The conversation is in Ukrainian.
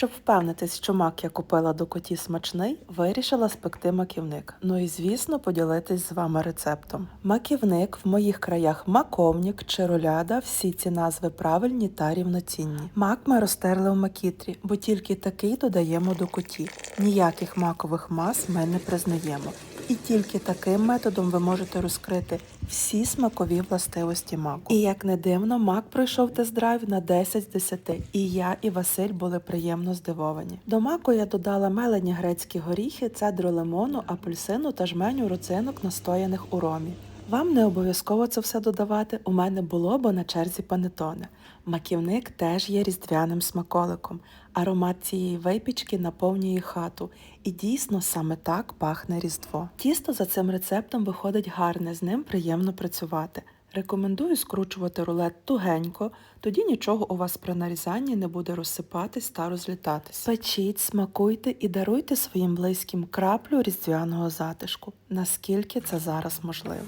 Щоб впевнитись, що мак я купила до коті смачний, вирішила спекти маківник. Ну і звісно, поділитись з вами рецептом. Маківник в моїх краях маковнік чи роляда, всі ці назви правильні та рівноцінні. Мак ми розтерли в макітрі, бо тільки такий додаємо до коті. Ніяких макових мас ми не признаємо. І тільки таким методом ви можете розкрити всі смакові властивості маку. І як не дивно, мак пройшов тест-драйв на 10 з 10. І я, і Василь були приємно здивовані. До маку я додала мелені грецькі горіхи, цедру лимону, апельсину та жменю роцинок, настояних у ромі. Вам не обов'язково це все додавати. У мене було, бо на черзі панетоне. Маківник теж є різдвяним смаколиком. Аромат цієї випічки наповнює хату. І дійсно саме так пахне Різдво. Тісто за цим рецептом виходить гарне, з ним приємно працювати. Рекомендую скручувати рулет тугенько, тоді нічого у вас при нарізанні не буде розсипатись та розлітатись. Печіть, смакуйте і даруйте своїм близьким краплю різдвяного затишку, наскільки це зараз можливо.